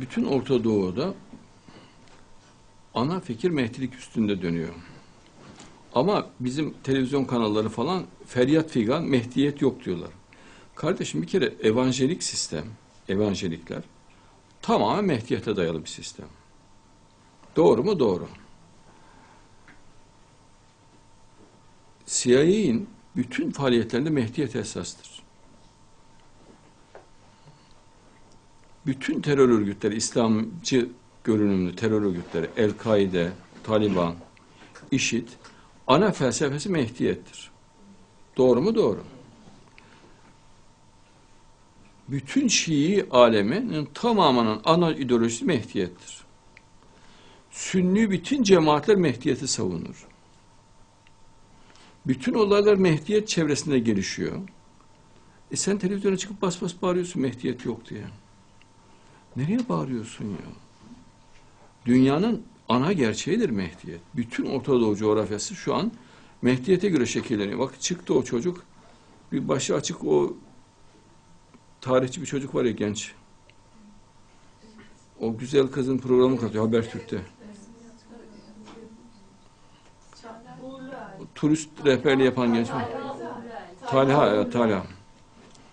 bütün Orta Doğu'da ana fikir Mehdilik üstünde dönüyor. Ama bizim televizyon kanalları falan feryat figan Mehdiyet yok diyorlar. Kardeşim bir kere evanjelik sistem, evanjelikler tamamen Mehdiyete dayalı bir sistem. Doğru mu? Doğru. CIA'in bütün faaliyetlerinde Mehdiyet esastır. Bütün terör örgütleri, İslamcı görünümlü terör örgütleri, El-Kaide, Taliban, IŞİD, ana felsefesi Mehdiyettir. Doğru mu? Doğru. Bütün Şii aleminin tamamının ana ideolojisi Mehdiyettir. Sünni bütün cemaatler Mehdiyeti savunur. Bütün olaylar Mehdiyet çevresinde gelişiyor. E sen televizyona çıkıp bas bas bağırıyorsun Mehdiyet yok diye. Nereye bağırıyorsun ya? Dünyanın ana gerçeğidir Mehdiyet. Bütün Orta Doğu coğrafyası şu an Mehdiyet'e göre şekilleniyor. Bak çıktı o çocuk. Bir başı açık o tarihçi bir çocuk var ya genç. O güzel kızın programı katıyor Habertürk'te. Turist rehberliği yapan genç mi? Talha, Talha.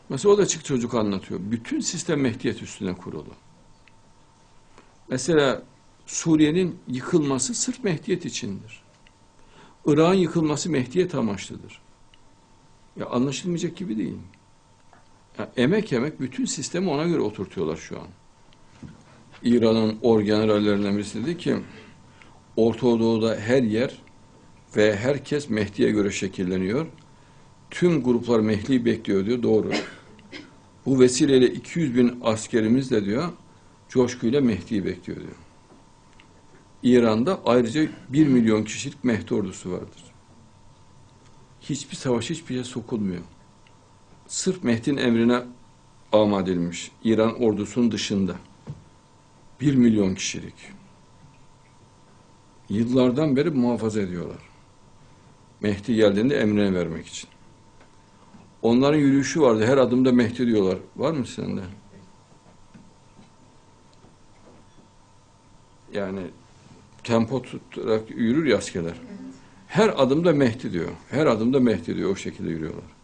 Mesela o da çık çocuk anlatıyor. Bütün sistem Mehdiyet üstüne kurulu. Mesela Suriye'nin yıkılması sırf Mehdiyet içindir. Irak'ın yıkılması Mehdiyet amaçlıdır. Ya anlaşılmayacak gibi değil. Ya emek emek bütün sistemi ona göre oturtuyorlar şu an. İran'ın orgenerallerinden birisi dedi ki Orta Doğu'da her yer ve herkes Mehdi'ye göre şekilleniyor. Tüm gruplar Mehdi'yi bekliyor diyor. Doğru. Bu vesileyle 200 bin askerimiz de diyor coşkuyla Mehdi'yi bekliyor diyor. İran'da ayrıca 1 milyon kişilik Mehdi ordusu vardır. Hiçbir savaş hiçbir şey sokulmuyor. Sırf Mehdi'nin emrine amad. İran ordusunun dışında. 1 milyon kişilik. Yıllardan beri muhafaza ediyorlar. Mehdi geldiğinde emrine vermek için. Onların yürüyüşü vardı. Her adımda Mehdi diyorlar. Var mı sende? Yani tempo tutarak yürür ya askerler. Her adımda Mehdi diyor. Her adımda Mehdi diyor. O şekilde yürüyorlar.